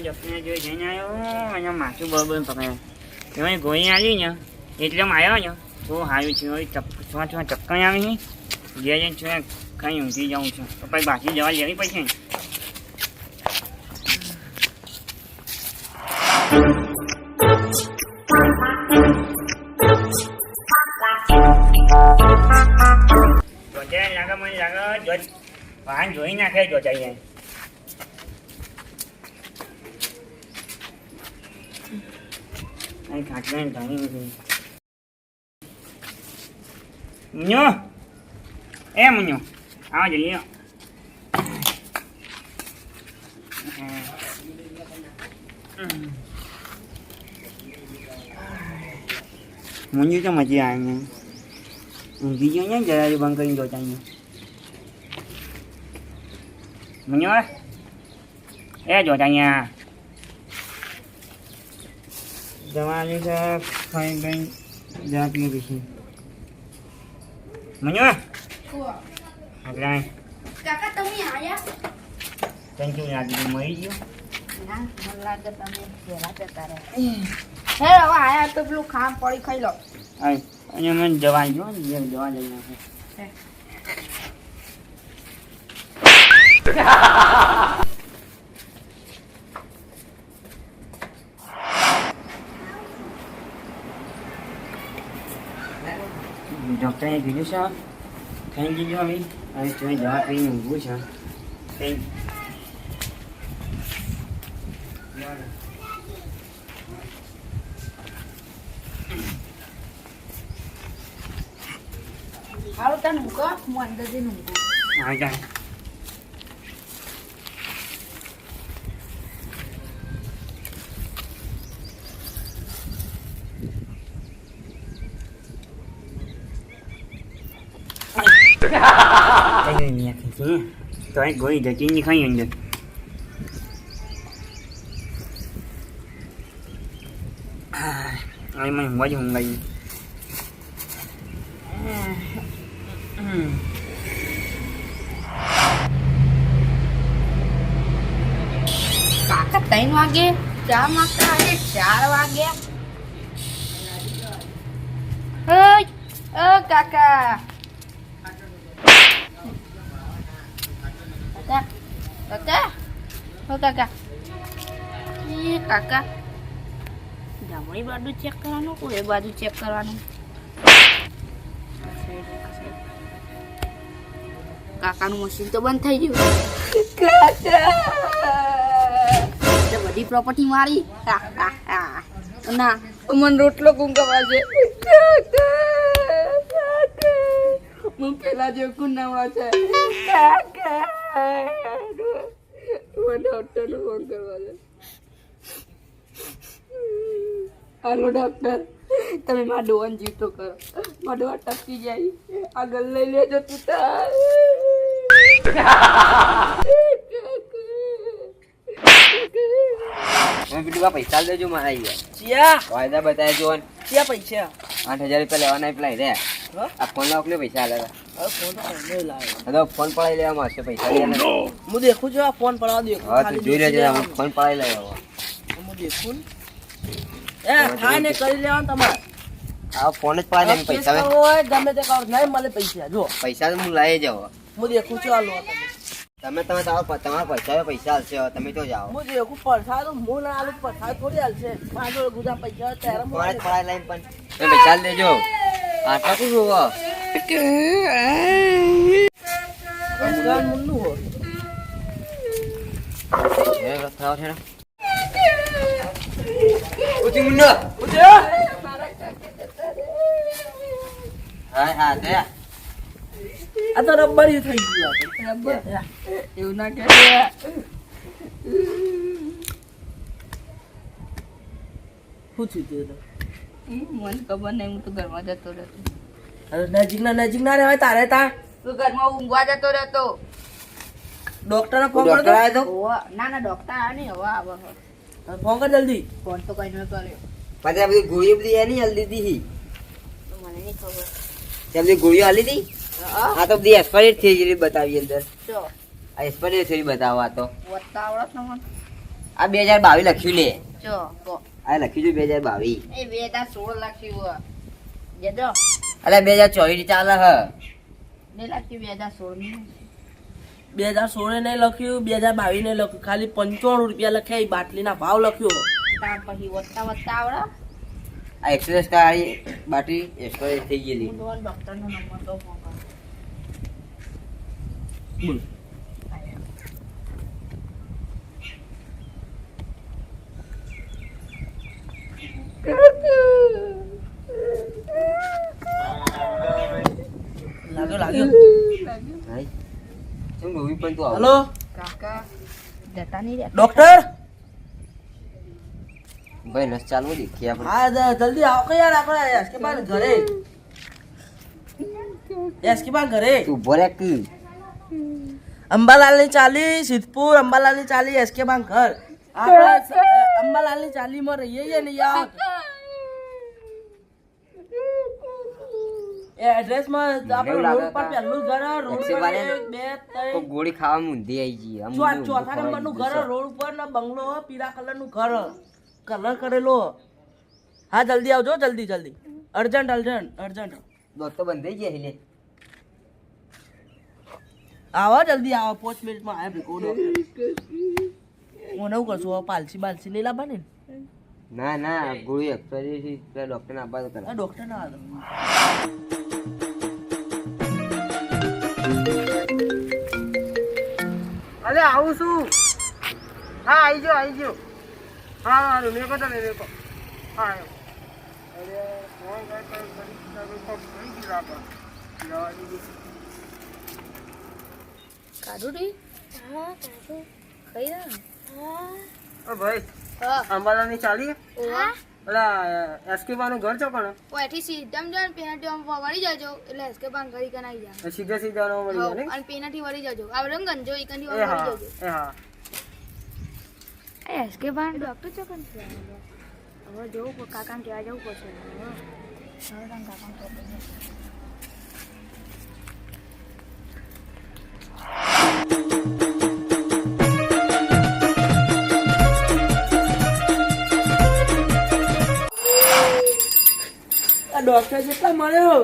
જપને જોઈ જઈને આવ્યો અને માથું બરોબર પકડાય એમાં ગોળી આવી ને એટલે આમ આવ્યો ને તો સારું છે હવે ચપ છ છ ચક્કર આવી છે ઘેર જઈને છું કઈ ઊંઘી જાઉં છું તો પછી બાકી દવા લેવી પડશે ને જોજે લાગે મને લાગે જોજ વાહન જોઈ નાખે જોજાઈ જાય Ay, ખાટલા ધાણી નથી મુન્યો એ મુન્યો આવો જલ્દી મુન્યું તો મજા આવે ને ઊંઘી ગયો ને જરા બંધ કરીને જોતા અહીંયા મુન્યો એ જોતા અહીંયા દવાની છે ખાઈ ગઈ જા પીએ પછી મન્યો આગળ કાકા તમે આયા? થેન્ક યુ લાગી મળી ગયો? ના મને લાગે તમે પહેલા જતા રહ્યા હે હવે આયા તો પેલું ખામ પડી ખાઈ લો આય અને મને દવા જો ને જે દવા લઈ નાખે ડૉક્ટરે કીધું છે ખાઈ દીધું હવે હવે તમે દવા પીને ઊંઘવું છે કંઈ હારું તને મૂકો હું અંદર જઈને ઊંઘું હા જાય Đây người nhạc thì chứ Tôi ấy gửi cho chứ như khó nhận được Ai, mày quá dùng lì Kakak hoa kia Chả mắc cái chả hoa kia Ơi Ơ cà કાકા કાકા ઓ કાકા એ કાકા જમણી બાજુ ચેક કરવાનું કોઈ બાજુ check કરવાનું કાકાનું મશીન તો બંધ થઈ ગયું કાકા બધી પ્રોપર્ટી મારી હા, હા, હા. ના મને રોટલો ગુંગવા છે હું પેલા જે કુંડામાં છે કાકા મને ડોક્ટરનો ફોન કરવા છે હાલો ડોક્ટર તમે મારા ડોવાન જીતો કરો. મારા ડોવા ટકી જાય. આગળ લઈ લેજો તું મેં બીજું પૈસા દેજો મારા યાર. ચિયા. વાયદા બતાવજો. ચિયા પૈસા. આઠ હજાર રૂપિયા લેવાના પેલા રે? આ ફોન લાવો ને પૈસા આલે હવે ફોન તો નહીં લાવ્યો. હવે ફોન પડાઈ પૈસા લેવાના હું દેખું છું આ ફોન પડાવ દેખું હા તું જોઈ લેજે હું ફોન પડાવી લેવા હું દેખું એ થાય ને કરી લેવાનું તમારે. આ ફોન જ પડાવી પૈસા કરવો ગમે તે કરો નહીં મળે પૈસા જો પૈસા હું લઈ જાવ હું દેખું છું આ લો તમે. તમે તમે તમારા તમારા પૈસા પૈસા હાલશે તમે તો જાઓ. હું દેખું પડસા તો હું ના આલું પડસા થોડી હાલશે પાંચ જોડે ગુજા પૈસા ત્યારે ફોન જ લઈને પણ. પૈસા જ આટલા શું જોવો મુન્નું હોય. એ રસ્તાઓ છે ઉઠી મુન્નો હા હા આ એવું ના કે? મને ખબર નહીં હું તો ઘરમાં જતો રહેતો. હવે નજીક ના નજીક ના રહેવાય તારે તા તું ઘરમાં ઊંઘવા જતો રહેતો. ડોક્ટર ને ફોન ડોક્ટર કરતો? આવ્યો તો? ના ના ડોક્ટર આવ્યા નહીં હવે આવે. ફોન કર જલ્દી. ફોન તો કઈ ન કર્યો. પછી આ બધી ગોળીઓ બધી એની હાલી દીધી તો મને નહીં ખબર. તે બધી ગોળીઓ હાલી હતી હા. આ તો બધી એક્સપાયર થઈ ગયેલી બતાવી અંદર. આ એક્સપાયર થઈ બતાવો આ તો. આવડત ને મને. આ બે હજાર બાવીસ લખ્યું લે. જો આ લખી જો બે હજાર બાવીસ. એ બે હજાર સોળ લખ્યું જજો. અલે બે હજાર ચોવીસ ચાલે હ. ને લખ્યું બે હજાર સોળની. બે હજાર સોળે નહીં લખ્યું બે હજાર બાવીસ ને લખ્યું. ખાલી પંચાણું રૂપિયા લખ્યા એ બાટલીના ભાવ લખ્યો ત્યાં પછી વધતા વધતા આવડે. આ એક્સપ્રેસ કાળી બાટલી એક્સપ્રેસ થઈ ગયેલી. ડોક્ટરનો નંબર તો બોલ. લાગ્યો શું ડોબી પણ તું હલો કાકા જતા નહીં ડોક્ટર ભાઈ નસ ચાલવું દેખીએ આપણે હા જલ્દી આવો કે યાર આપણે એસકેબાન ઘરે એસકેબાન ઘરે તું ઊભો રે કે અંબાલાલની ચાલી સિદ્ધપુર અંબાલાલની ચાલી એસકેબાન ઘર આપણે અંબાલાલની ચાલીમાં રહીએ છીએ ને યાર એડ્રેસમાં આપણે રોડ પર પહેલું ઘર રોડ પર બે ત્રણ. ગોળી ખાવા ઊંધી આવી ગઈ. આમ ચો- ઊંધું ચોથા નંબરનું ઘર રોડ ઉપર ને બંગલો પીળા કલરનું ઘર. કલર કરેલો. હા જલ્દી આવજો જલ્દી જલ્દી. Urgent urgent urgent. દોસ્ત બંધ થઈ ગયા લે. આવો જલ્દી આવો પાંચ મિનિટમાં આવે ભેગો હું નવું કરશું પાલસી બાલસી નહીં લાવવાની ને? ના ગોળી એક્સપાયરી ડોક્ટર આપવા તો ડોક્ટર ના આવે અરે આવું છું હા આવી ગયો આવી ગયો. હા હા મેકો તમે મેકો. હા. કાઢું રી? હા કાઢું. ખાઈ રહ્યા? ઓ ભાઈ હા. અંબાલાની ચાલી ઓવા ઓલા એસકે ઘર છો કોણ ઓથી સીધમ જો ને પેનાથી વળી જજો. એટલે એસ્કે પાન કરી કન આવી જાય સીધે સીધા નો મળી જાય અને પેનાથી વળી જજો. આ રંગન જો એ હા વળી જજો. એ હા. એ એસ્કે પાન ડોક્ટર ચોકન છે હવે જોવું કાકાને કહેવા જવું પડશે. હવે હવે કાકાને કહેવા ડોક્ટર જેટલા મળ્યો.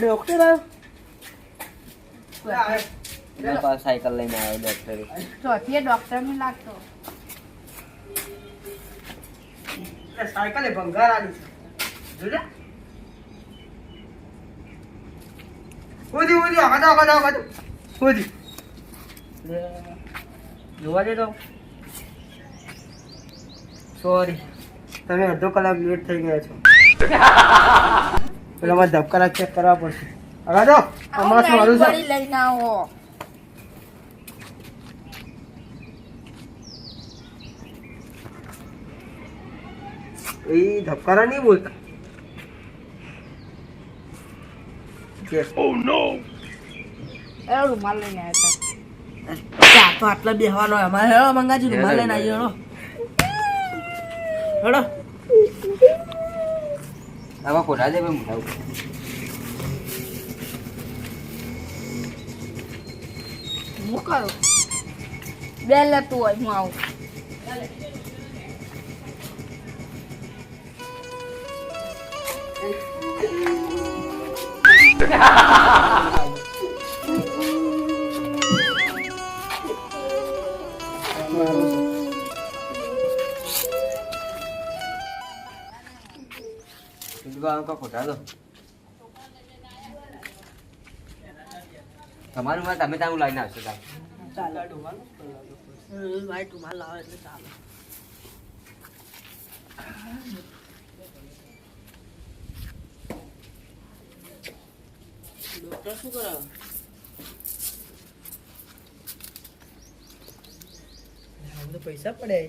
ડોક્ટર આવ્યો સાયકલ લઈને આવ્યો ડોક્ટર. ચોથી ડોક્ટર ને લાગતો. સાયકલ એ ભંગાર આવી છે. જોજે ઉધી ઉધી આગળ આગળ આગળ ઉધી જોવા દે તો. સોરી તમે અડધો કલાક લેટ થઈ ગયા છો. પેલા મારે ધબકારા ચેક કરવા પડશે. આગળ તો અમારા શું હારું છે? લઈને આવો. એ ધબકારા નહીં બોલતા. નો એ રૂમાલ લઈને આવ્યા તો આટલા બેહવાનો અમારે હેડો મંગાજી રૂમાલ લઈને આવીએ હેડો હેડો આવા ખોટા દે ભાઈ મોટા ઉપર. હતા હું કરું બે લેતું હોય હું આવું સીધું આમ કા ખોટા દો. તમારું માં તમે ત્યાં લાઈને આવશો ચાલે ચાલે ડોક્ટર શું કરાવે? પૈસા પડે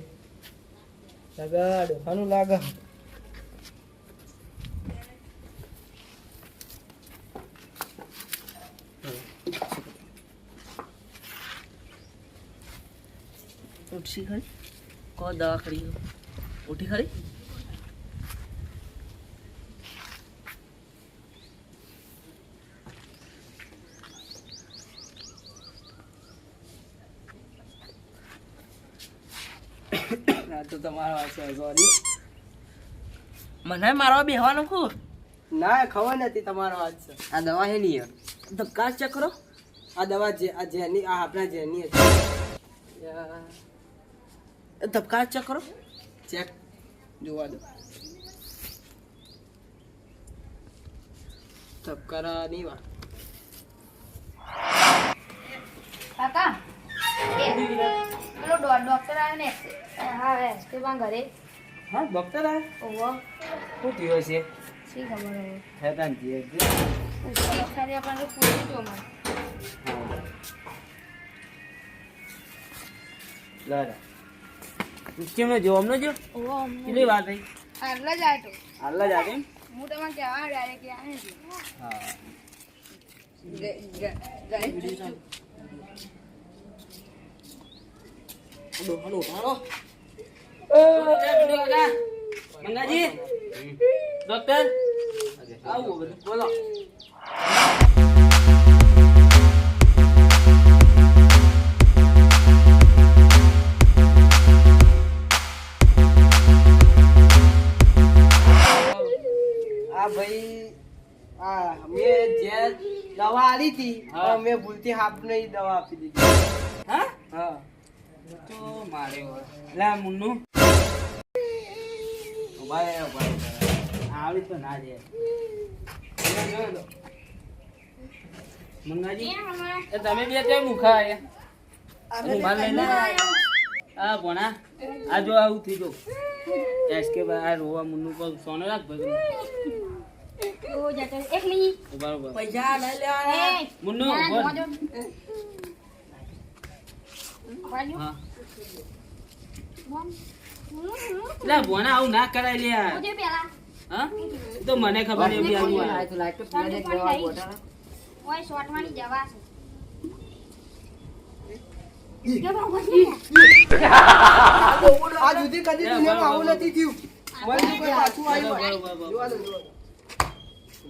લાગા ડોહાનું લાગા ઉઠશી ખરી? કોણ દવા ખરી ઉઠી ખરી? તો તમારો વાંચો સોરી મને મારવા બેહવાનું ખૂબ? ના ખબર નથી તમારો વાત છે. આ દવા છે નહીં ધબકાશ ચક્રો આ દવા જે આ જેની આ આપણા જેની હતી. ધબકાસ ચેક કરો. ચેક જોવા દો. ધબકારા નહીં વા કાકા પેલો ડોક્ટર આવે ને હા હે તે પણ ઘરે. હા ડોક્ટર આ ઓવો શું થયું છે શી ખબર હવે? હેતાન થયે પૂછો ખાલી આપણને પૂછી જો મને કેમ જો અમને જો કેટલી વાત થઈ? આટલા જ આટો હાલ જ આવી હું તમને કહેવા ડાયરેક્ટ છે. હા ડોક્ટર? આવો બોલો. ભાઈ આ મેં જે દવા આલી હતી હા. મેં ભૂલથી નહીં દવા આપી દીધી. હા? હા. તો મારે લે મુન્નુ. ભાઈ ભાઈ આવડી તો ના જાય. મંગાજી તમે બે ત્યાં મુખા લઈને આ ભણા. આ જો આવું થઈ ગયું. એસ કે ભાઈ આ રોવા મુન્નુ પર સોનો રાખ ભાઈ. એક મિનિટ પૈસા લઈ લેવાના મુન્નુ. લે આવું ના કરાય. હા તો મને ખબર નહીં આવું આ. તો લાઈટ તો? ઓય. આ કદી દુનિયામાં આવું નથી થયું પાછું આવ્યું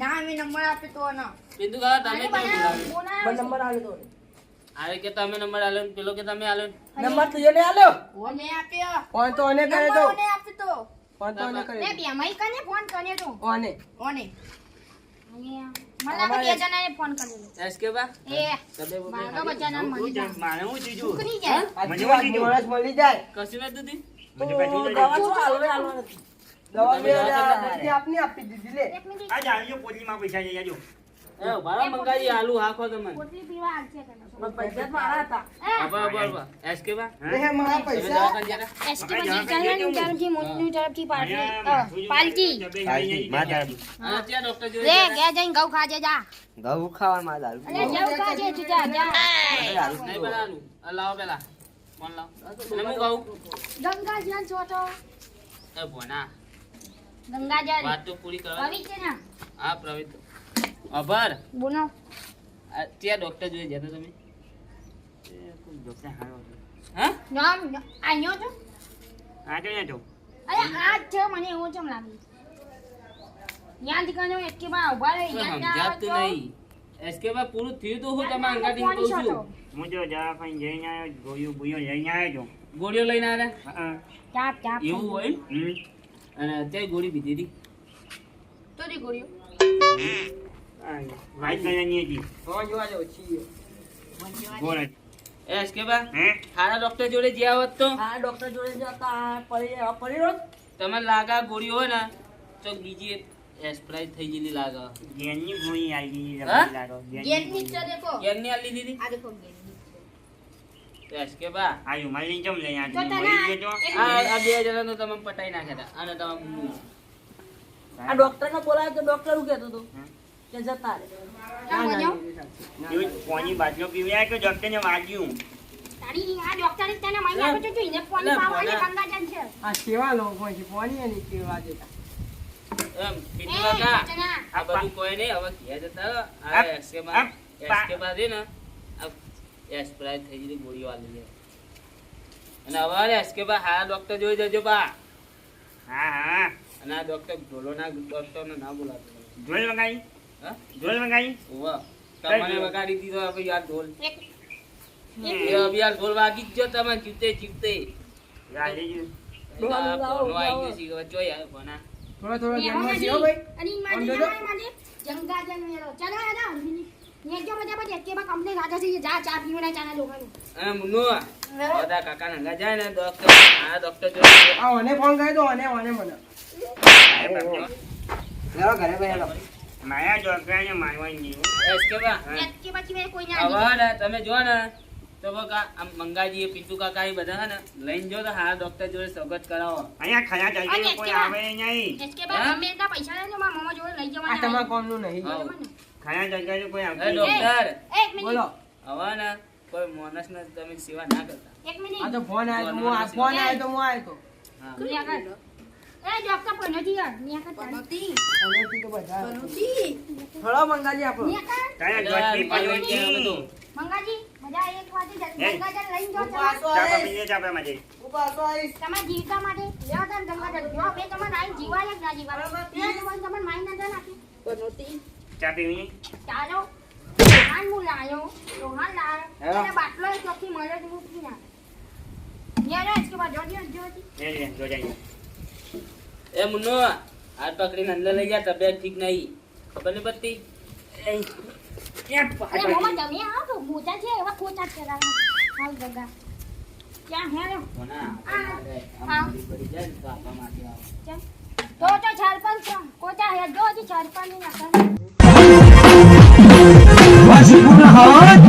ના, મેં નંબર આપ્યો તો ના બિંદુ કાકા તમે કેમ બોલાવ્યો? નંબર આલ્યો તો આવે કે તમે નંબર આલ્યો ને પેલો કે તમે આલ્યો નંબર તો એને આલ્યો? ઓને આપ્યો. ફોન તો ઓને કરે તો. ઓને આપ્યો તો. ફોન તો ઓને કરે ને બે બેમાંય કને ફોન કરે તો? ઓને. ઓને. મને બે ફોન કરેલો. એસ બા? એ, તમે મારો બચ્ચાના મળી જાય. મારે હું જીજુ? મળી કશું મને નથી. દવા બધી આપની આપી દીધી લે. આ જાળીઓ પોટલીમાં પૈસા જઈ જાજો તો ઘઉં ખાવા માં દારૂ અરે જવું ખાજે તું જા જા. નહીં બનાવવાનું આ લાવો પેલા. અને હું છોટો. એ ભોના ગંગાજળ. વાત તો પૂરી કરવા દે. પવિત્ર ના હા પ્રવીત આભાર. બોલો. ત્યાં ડોક્ટર જોડે જતા તમે? ડોક્ટર હારો હા? નામ આયો છો? આ તો જો અરે આ છે મને એવું ચમ લાગે. યાદ ઊભા રહી યાદ ના નહીં. એસકે બા પૂરું થયું તો હું તો તમે અંગાથી ફોન કહું છું હું જો દવાખાને જઈને આવ્યો ગોળીઓ લઈને આવ્યો છું. ગોળીઓ લઈને આવ્યા? હા. ચાપ ચાપ એવું હોય અને અત્યારે ગોળી પીધી હતી. તો દી ગોળીઓ? વાઈટ કલરની હતી. હો જોવા જાવ છીએ ગોળ હે? સારા ડોક્ટર જોડે જ્યાં હોત તો? આ ડોક્ટર જોડે જતા પડી પડી રહ્યો? તમે લાગા ગોળી હોય ને તો બીજી એસ્પ્રાઇટ થઈ ગયેલી લાગે. ગોળી આવી ગઈ હા? દેખો. આલી દીધી? આ દેખો ગેટ એસકે બા આ રૂમાલ લઈને ચમ લઈને તો આવ્યો? તને મળી તો? એક આ આ બે જણા તો તમે પટાઈ નાખ્યા હતા અને તમે. આ ડોક્ટર ને બોલાય તો ડોક્ટર શું કહેતો હતો. કે જતા રે ના કોની બાટલો પીવ્યા કે ડોક્ટરને વાગ્યું તારી આ ડોક્ટરે છે આ કેવા લોકો છે ફોન એની કેવા દેતા. આ બધું કોઈ નહીં હવે ઘેર જતા એસકે પા- એસકે છે ને આ થઈ ગઈ ગોળીઓ આલી અને હવે એસકે બા હારા ડોક્ટર જોઈ જજો બા. હા હા. અને આ ડોક્ટર ઢોલોના ડોક્ટરને ના બોલાતો ઢોલ મંગાઈ? હા? ઢોલ મંગાઈ? વાહ તમને વગાડી દીધો હવે યાર ઢોલ. એ હવે યાર ઢોલ વાગી જ ગયો તમે જીવતે જીવતે રાજી ગયું. જોઈ ભણા થોડા થોડા ધ્યાનમાં જીઓ ભાઈ. અને માજી. જંગા જંગ મેરો ચાલો હંધીની. નેજો બધા બધા એકેમાં કંપની રાજા છે. જા ચા પીવડાય ચાના લોકોને. અને મુન્નુ બધા કાકા નંગા જાય ને ડોક્ટર આ ડોક્ટર જોઈ આ ઓને ફોન કરી દો ઓને ઓને મને. લેવા ઘરે ભાઈ માયા જોકરાને મારવાની એસકે બા. એકે પછી મેં કોઈને આલી. હવે તમે જો ને તો બકા આમ મંગાજી પિન્ટુ કાકા એ બધા ને લઈને જો તો હારા ડોક્ટર જોડે સ્વાગત કરાવો. અહીંયા ખાયા જાય કોઈ આવે નહીં. એકે બા હા? પૈસા લઈને મામા જોડે લઈ આ જવાના. તમારા કોમનું નહીં. હા. ખરા કોઈ આવતું ડોક્ટર. એક મિનિટ. બોલો. હવે ને કોઈ માણસને તમે સેવા ના કરતા. એક મિનિટ. આ તો ફોન આવ્યો હું આ ફોન આવ્યો તો હું આવ્યો તો. હા. એ ડોક્ટર પનોતી યાર નિયા કર પનોતી. અહીંયાથી તો બધા. હળો મંગાજી આપો કાયા કે બધું. મંગાજી બધા એક વાતે. ગંગાજળ લઈને જો ચા પીએ ચા. તમારા જીવતા માટે લેવા તા ને ગંગાજળ જો બે તમારે આઈ જીવાય જ ના જીવાય બે તમારે માઈ ના જા નાખી ચા પીવી? ચાલો. રોહાન હું બાટલો મળે કે બાદ જોડી પકડીને અંદર લઈ જા તબિયત ઠીક નહીં. ખબર નહીં પડતી? ક્યાં છે એવા ખોટા છે હાલ જગા ક્યાં હે? આ તો તો ચાર પાંચ કોચા હે જો હજી ચાર પાંચની واجبنا خرج